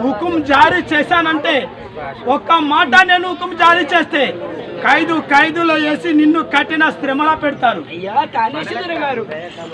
హుకుం జారీ చేశానంటే ఒక్క మాట నేను హుకుం జారీ చేస్తే ఖైదు ఖైదులో వేసి నిన్ను కట్టిన శ్రమలా పెడతారు. అయ్యా కాళేశ్వర గారు.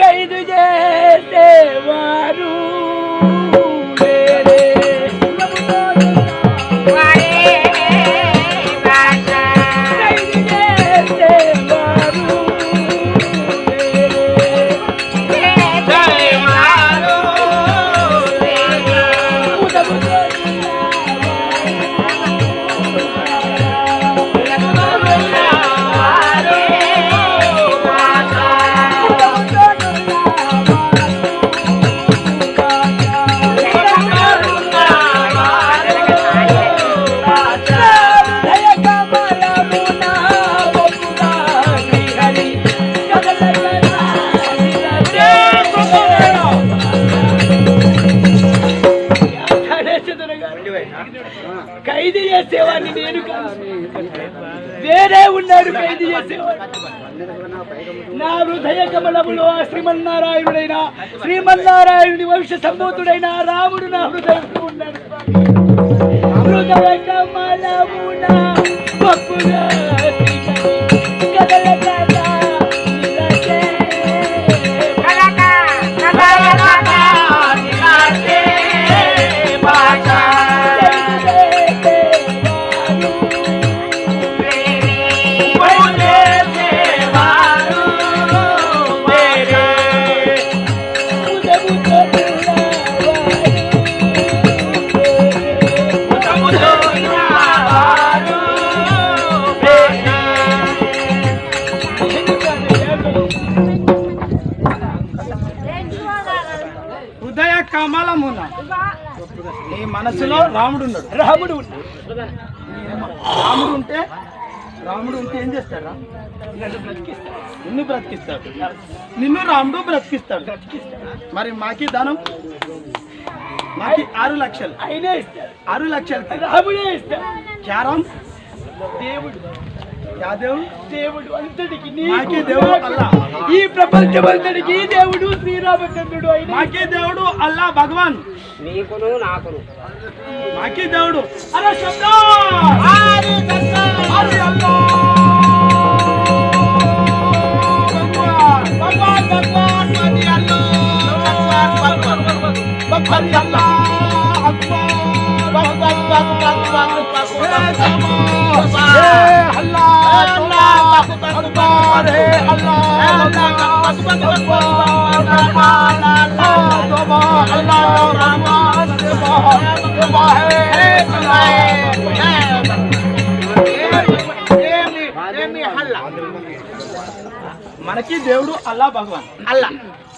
ఖైదు చేసేవారు. వేరే. చేసేవాడిని నేను వేరే ఉన్నాడు ఖైదీ చేసేవాడు. నా హృదయ కమలములో ఆ శ్రీమన్నారాయణుడైన శ్రీమన్నారాయణుడి వంశ సంభూతుడైన రాముడు నా హృదయంలో ఉన్నాడు. హృదయ కమలమున రాముడు రాముడు ఉంటే రాముడు ఉంటే ఏం చేస్తాడా నిన్ను బ్రతికిస్తాడు. నిన్ను రాముడు బ్రతికిస్తాడు. మరి మాకి ధనం? మాకి ఆరు లక్షలు. అయినే ఇస్తాడు. ఆరు లక్షలకి. రాముడే ఇస్తాడు. క్యారం? దేవుడు. దేవుడు అంతటికి మాకే దేవుడు అల్లా. ఈ ప్రపంచమంతటికి దేవుడు శ్రీరామచంద్రుడు అయిన మాకి దేవుడు అల్లా భగవాన్ నీకును నాకును మాకి దేవుడు అరే శబ్దం అరే అల్లా భగవాన్ భగవాన్ భగవాన్ మాది అల్లా భగవాన్ భగవాన్ మనకి దేవుడు అల్లా భగవాన్ అల్లా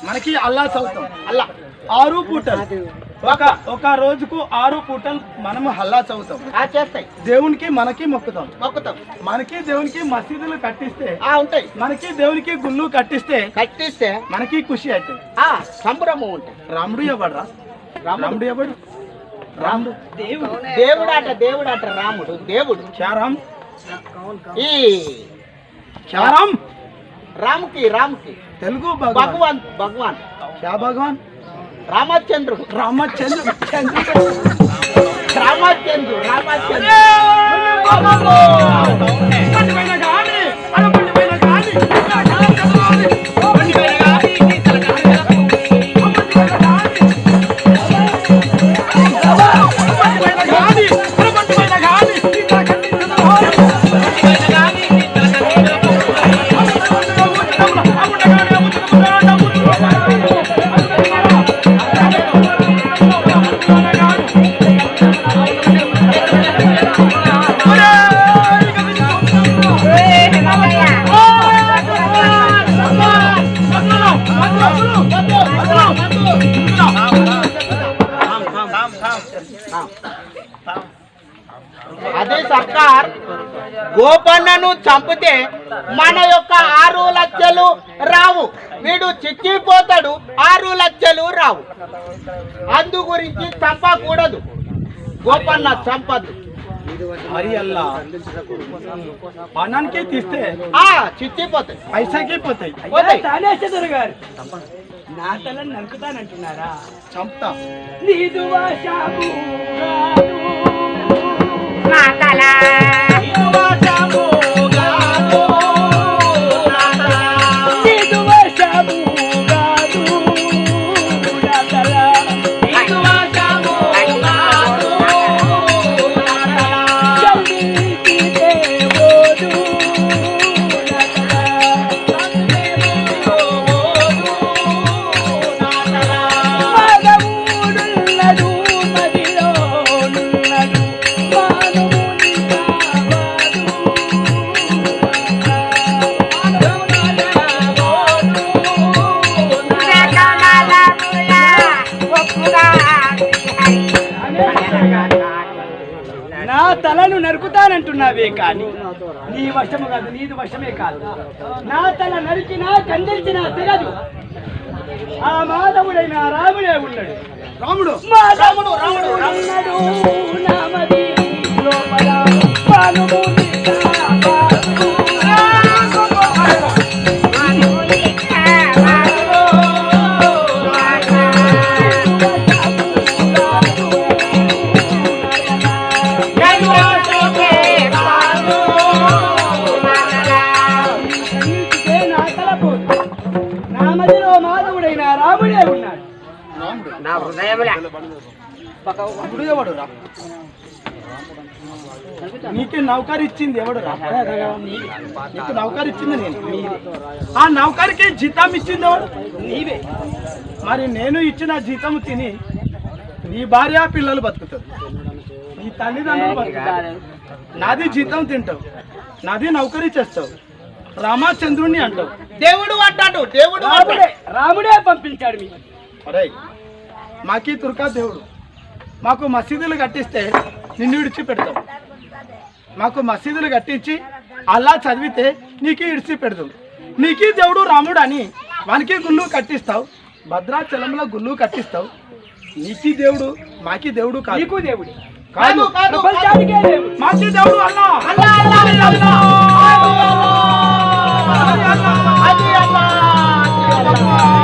మనకి అల్లా చదువుతాం అల్లా ఆరు పూటలు ఒక ఒక రోజుకు ఆరు పూటలు మనము హల్లా చదువుతాం. ఆ చేస్తాయి. దేవునికి మనకి మొక్కుతాం. మొక్కుతాం. మనకి దేవునికి మసీదులు కట్టిస్తే ఆ ఉంటాయి. మనకి దేవునికి గుళ్ళు కట్టిస్తే కట్టిస్తే మనకి ఖుషి అవుతుంది ఆ సంబరము ఉంటాయి రాముడు ఎవడరా? రాముడు. ఎవడు? రాముడు. దేవుడు. దేవుడాట దేవుడాట రాముడు. దేవుడు. క్యారామ్ ఈ క్యారామ్ రాముకి రాముకి. తెలుగు భగవాన్. భగవాన్ భగవాన్. క్యా భగవాన్? రామచంద్రుడు రామచంద్ర. చంద్రుడు రామచంద్రుడు రామచంద్రుడు చంపితే మన యొక్క ఆరు లక్షలు రావు. వీడు చిక్కిపోతాడు ఆరు లక్షలు రావు. అందు గురించి చంపకూడదు. గోపన్న చంపదు. మరి అల్లా పానానికే తీస్తే ఆ చిక్కిపోతాయి పైసాకే పోతాయి. పోతాయి. తానేశ్వర గారు. నా నరుకుతానంటున్నారా? చంపుతా. నీదు వాశాము నీదు నరుకుతానంటున్నావే కానీ నీ వశము కాదు నీది వశమే కాదు. నా తల నరికినా ఖండించినా తెగదు ఆ మాధవుడైన రాముడే ఉన్నాడు. రాముడు. మాధవుడు రాముడు ఉన్నాడు. నామది లోపల పానుముని నీకు నౌకరు ఇచ్చింది ఎవడు రా? నీకు నౌకరు ఇచ్చింది నేను. ఆ నౌకరికి జీతం ఇచ్చింది ఎవడు? నీవే. మరి నేను ఇచ్చిన జీతం తిని నీ భార్య పిల్లలు బతుకుతారు నీ తల్లిదండ్రులు బతుకుతారు నాది జీతం తింటావు. నాది నౌకరీ చేస్తావు. రామచంద్రుణ్ణి అంటావు. దేవుడు అంటాడు దేవుడు రాముడే పంపించాడు మీకు మాకి తుర్కా దేవుడు. మాకు మసీదులు కట్టిస్తే నిన్ను విడిచి పెడతాం మాకు మసీదులు కట్టించి అల్లా చదివితే నీకు ఇడిచి పెడతాం నీకు దేవుడు రాముడు అని వానికి గుళ్ళు కట్టిస్తావు. భద్రాచలంలో గుళ్ళు కట్టిస్తావు. నీకి దేవుడు మాకి దేవుడు కాదు. నీకు దేవుడు. కాదు. మాకి దేవుడు అల్లా. అల్లా, అల్లా, అల్లా, అల్లా. అది అల్లా, అది అల్లా.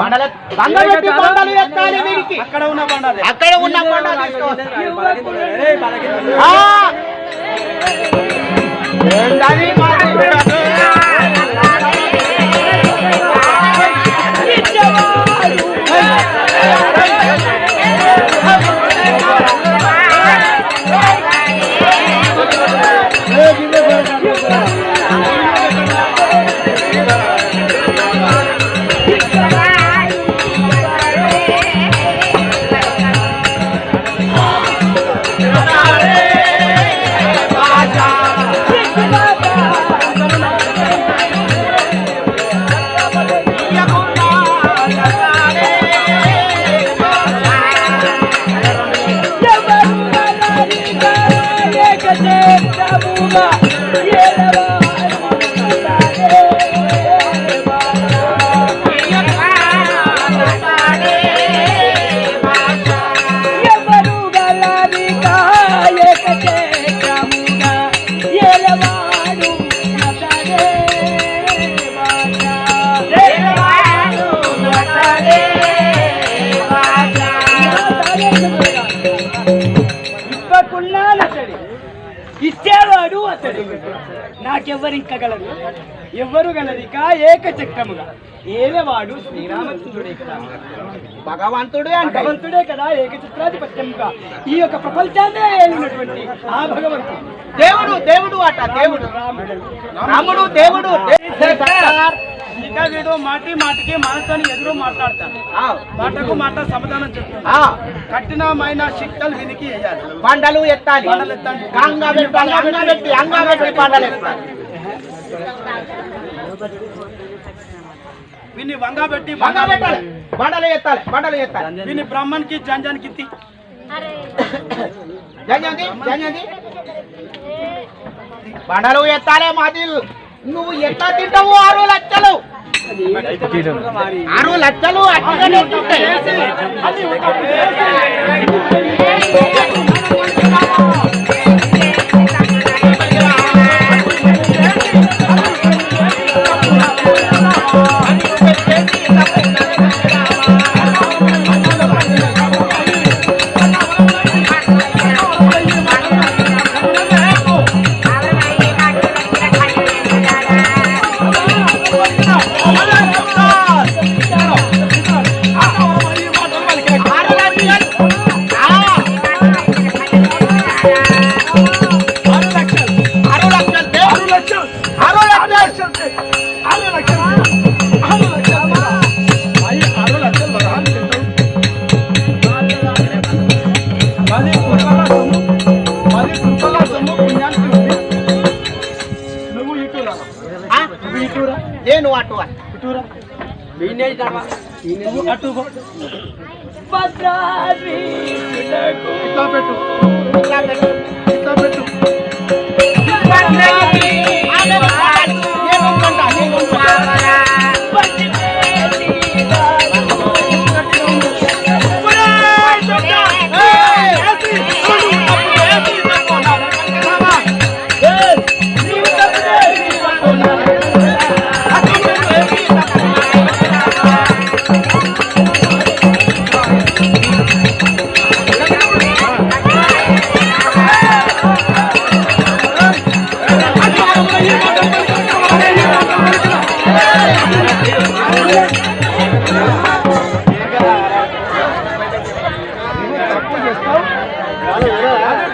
బండలెత్తి బండల- బండలు అక్కడ ఉన్న బండాలి. అక్కడ ఉన్న బండ నాకెవ్వరు ఇంకా గలరు ఎవ్వరు గలరిక ఏకచక్రముగా. ఏలేవాడు శ్రీరామచంద్రుడే కదా. భగవంతుడే భగవంతుడే కదా ఏకచిత్రాధిపత్యముగా ఈ యొక్క ప్రపంచాన్నే ఏలినటువంటి ఆ భగవంతుడు. దేవుడు దేవుడు అట దేవుడు. రాముడు. దేవుడు. ఇక వీడు మాటి మాటికి మనతో ఎదురు మాట్లాడతాను మాటకు మాట సమాధానం చెప్తాను ఆ, కఠినమైన శిక్షలు వినికి వేయాలి. బండలు ఎత్తాలి. బండలు ఎత్తాలి. అంగా పెట్టి అంగా పెట్టి బండలు ఎత్తాలి. వీని వంగా పెట్టి బంగా పెట్టాలి బండలు ఎత్తాలి బండలు ఎత్తాలి వీని బ్రహ్మన్కి జంజానికి జంజంది జంజంది బండలు ఎత్తాలే మాది నువ్వు ఎట్లా తింటావు ఆరు లక్షలు ఆరు లక్షలు అట్లనే తింటాయి.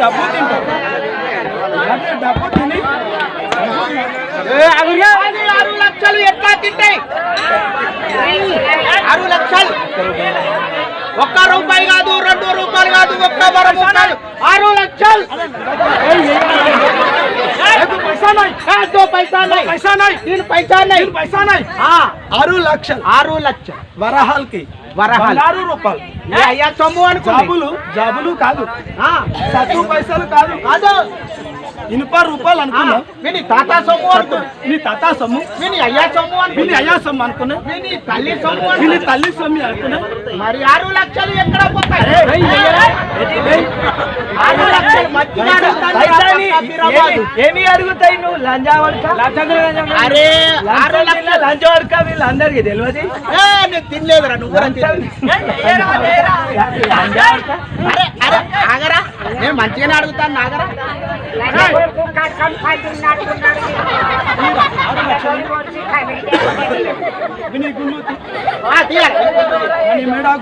డబ్బు తింటావు అంటే డబ్బు తిని అది ఆరు లక్షలు ఎట్లా తింటాయి ఆరు లక్షలు ఒక్క రూపాయి కాదు రెండు రూపాయలు కాదు ఒక్క వరకు కాదు ఆరు లక్షలు పైసా నాయ్ ఆ, దో పైసా నై. పైసా నాయ్ దీని పైసా నై. పైసా నాయ్ ఆ, ఆరు లక్షలు ఆరు లక్షలు వరహాల్కి వరహాలు. ఆరు రూపాయలు ఏ అయ్యా సొమ్ము అనుకో జాబులు జాబులు కాదు. సత్తు పైసలు కాదు. కాదు. ఇనుప రూపాయలు ఆ, అనుకున్నావు విని తాత సొమ్ము అనుకో నీ తాత సొమ్ము విని అయ్యా సొమ్ము వీని అయ్యా సొమ్ము అనుకున్నా విని తల్లి సొమ్ము వీని అనుకో తల్లి సొమ్ము అనుకున్నా మరి ఆరు లక్షలు ఎక్కడ పోతాయి ఆరు లక్షలు. ఏమి అడుగుతాయి నువ్వు లంజా అరే ఆరు లక్షలు లంచం అడక వీళ్ళందరికీ తెలియదు నేను తినలేదురా నువ్వు. అరే అరే ఆగరా నేను మంచిగానే అడుగుతాను నాగరా విని గున్నుతి ఆ, తీయాలి. అని మేడా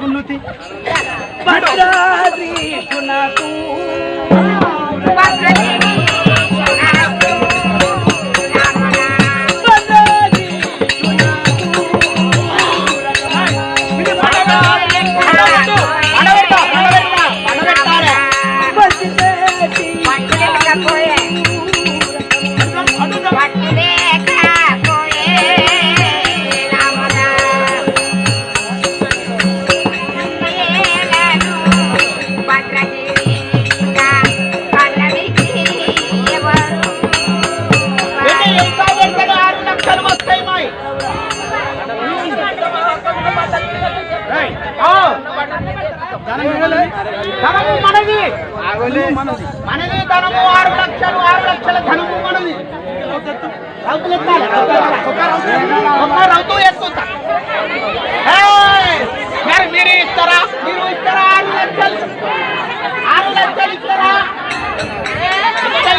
ధనము మనది. మనది ధనము ఆరు లక్షలు ఆరు లక్షల ధనము మనది. రౌతులు ఎత్తాలి. ఒక్క రౌతు ఎత్తుతా మరి మీరు ఇస్తారా? మీరు ఇస్తారా? ఆరు లక్షలు. ఆరు లక్షలు ఇస్తారా? ఇస్తే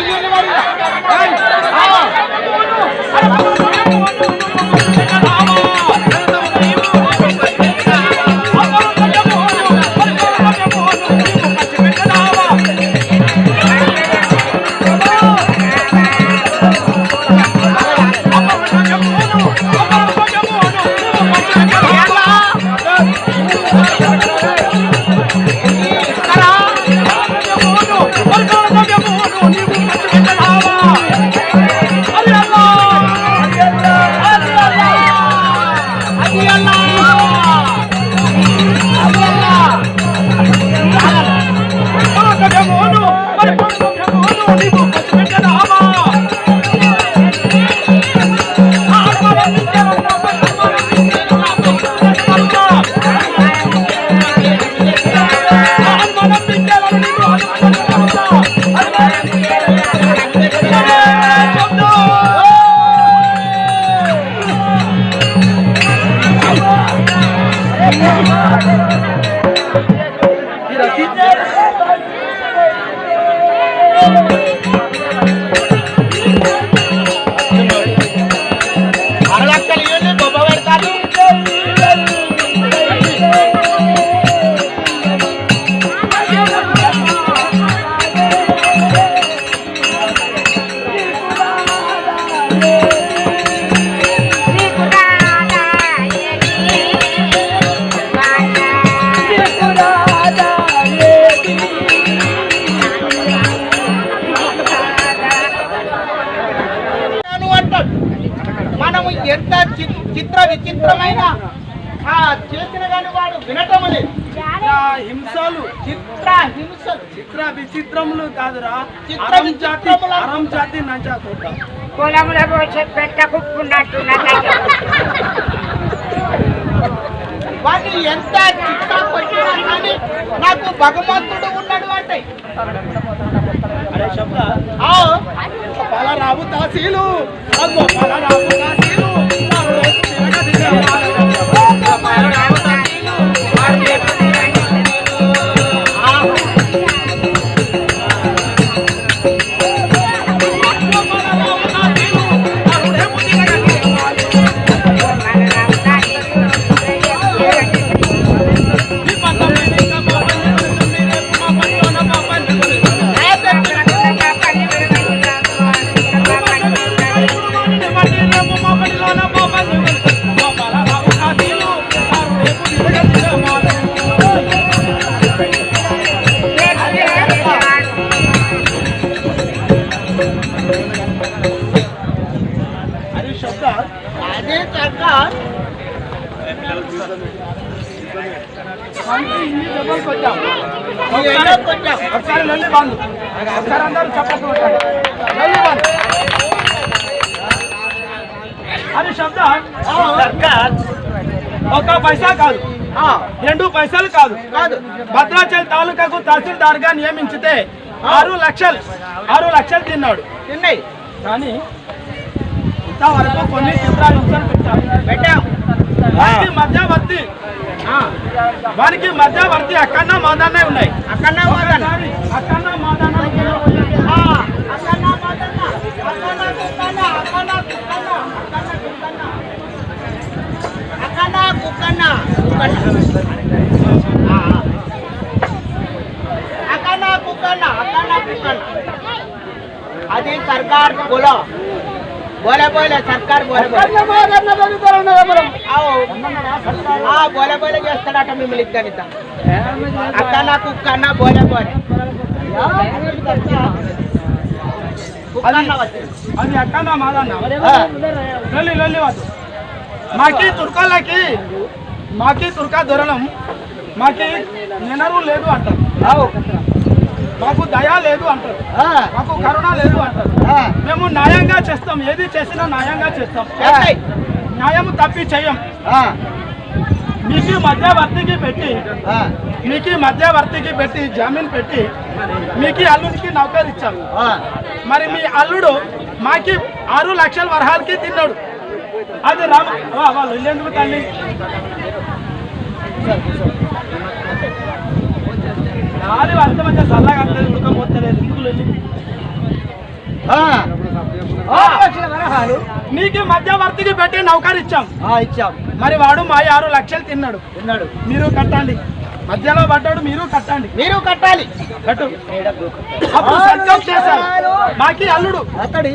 చేసిన కానీ వాడు వినటం లేదు. హింసలు చిత్ర హింసలు. చిత్ర విచిత్రములు కాదురా. చిత్ర జాతి అరం జాతి పోసే పెట్ట కుప్పున్నట్టున్నదయ్యా వాటి ఎంత చిత్త కొట్టినా కానీ నాకు భగవంతుడు ఉన్నాడు అంటే. అరే శబ్ద ఆ, పాలరావు తహసీలు. పాలరావు. ఒకసారి లొల్లి బంద్ ఒకసారి అందరూ చప్పట్లు కొట్టండి. లొల్లి బంద్ అది శబ్ద సర్కార్. ఒక పైసా కాదు. ఆ, రెండు పైసలు కాదు. కాదు. భద్రాచల్ తాలూకాకు తహసీల్దార్గా నియమించితే ఆరు లక్షలు ఆరు లక్షలు తిన్నాడు. తిన్నాయి. కానీ ఇంతవరకు కొన్ని చిత్రాలు ఉంచారు పెట్టారు పెట్టాం వారికి మధ్యవర్తి ఆ, వారికి మధ్యవర్తి అక్కన్న మాదాన్నే ఉన్నాయి అక్కడ పోదాను అక్కన్న మాదాన్న ఆ, అక్కన్న పోదన్న. అక్కన్న కుక్కన్న, అక్కన్న కుక్కన్న, అక్కన్న కుక్కన్న. అక్కన్న కుక్కన్న, కుక్కన్న. ఆ, ఆ. అక్కన్న కుక్కన్న, అక్కన్న కుక్కన్న. అది సర్కార్ బోలో బోలే బోలే సర్కార్ బోలే బోలే ఆవు. ఆ, బోలే బోలే చేస్తాడట మిమ్మల్ని ఇద్దరిని అక్క నాకు కన్న బోలే బోలే కుక్కన్న వచ్చింది. అది అక్కన్న మాదన్న ఆ, లొల్లి లొల్లి వద్దు మాకి తుర్కాలకి మాకి తుర్కా దొరలం మాకి నినరు లేదు అంటారు ఆవు. మాకు దయ లేదు అంటారు. మాకు కరుణ లేదు అంటారు. మేము న్యాయంగా చేస్తాం. ఏది చేసినా న్యాయంగా చేస్తాం. న్యాయం తప్పి చేయం. మీకు మధ్యవర్తికి పెట్టి మీకు మధ్యవర్తికి పెట్టి జామీన్ పెట్టి మీకు అల్లుడికి నౌకరు ఇచ్చాము. మరి మీ అల్లుడు మాకి ఆరు లక్షల వరహాలకి తిన్నాడు. అది రామ వాళ్ళు ఎందుకు తల్లి? అంత మంచిగా చల్లగా ఉడకపోతలేదు ఎందుకు. నీకు మధ్యవర్తికి పెట్టి నౌకరు ఇచ్చాం. ఆ, ఇచ్చాం. మరి వాడు మా ఆరు లక్షలు తిన్నాడు. ఉన్నాడు మీరు కట్టండి. మధ్యలో పడ్డాడు మీరు కట్టండి. మీరు కట్టాలి. కట్టు. అప్పుడు సంతకం చేశారు. మాకి అల్లుడు.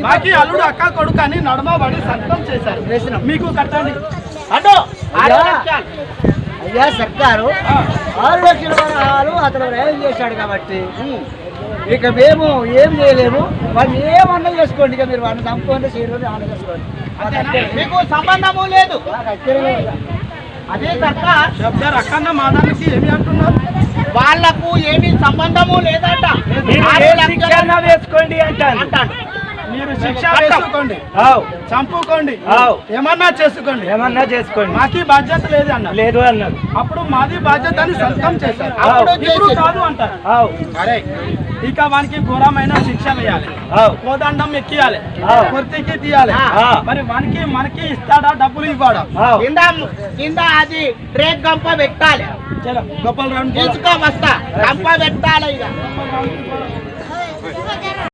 మాకి అల్లుడు అక్క కొడుకు అని నడమ పడి సంతకం చేశారు. మీకు కట్టండి. అడ్డు. అయ్యా సర్కారు ఆరు లక్షల వరహాలు అతను వ్యయం చేశాడు కాబట్టి. ఇక మేము ఏం చేయలేము. వాడిని ఏమన్నా చేసుకోండి ఇక మీరు వాడిని చంపుకోండి చీరని ఆన చేసుకోండి? మీకు సంబంధము లేదు. అదే సర్కార్ చెప్తారు అక్కన్న మాదానికి ఏమి అంటున్నారు వాళ్ళకు ఏమీ సంబంధము లేదట. వేసుకోండి అంటాను. అంటాడు మీరు శిక్ష వేసుకోండి చంపుకోండి. ఏమన్నా చేసుకోండి. ఏమన్నా చేసుకోండి. మాకి బాధ్యత లేదు అన్న లేదు అన్నాడు అప్పుడు మాది బాధ్యత అని సంతకం చేశారు అప్పుడు కాదు అంటారు. అరే ఇక వానికి ఘోరమైన శిక్ష వేయాలి. కోదండం ఎక్కియాలి. కుర్తికి తీయాలి. మరి వానికి మనకి ఇస్తాడా డబ్బులు ఇవ్వడా? కింద కింద అది ట్రేక్ గంప పెట్టాలి. చలో గొప్పల తీసుకొని వస్తా. గంప పెట్టాలి ఇక.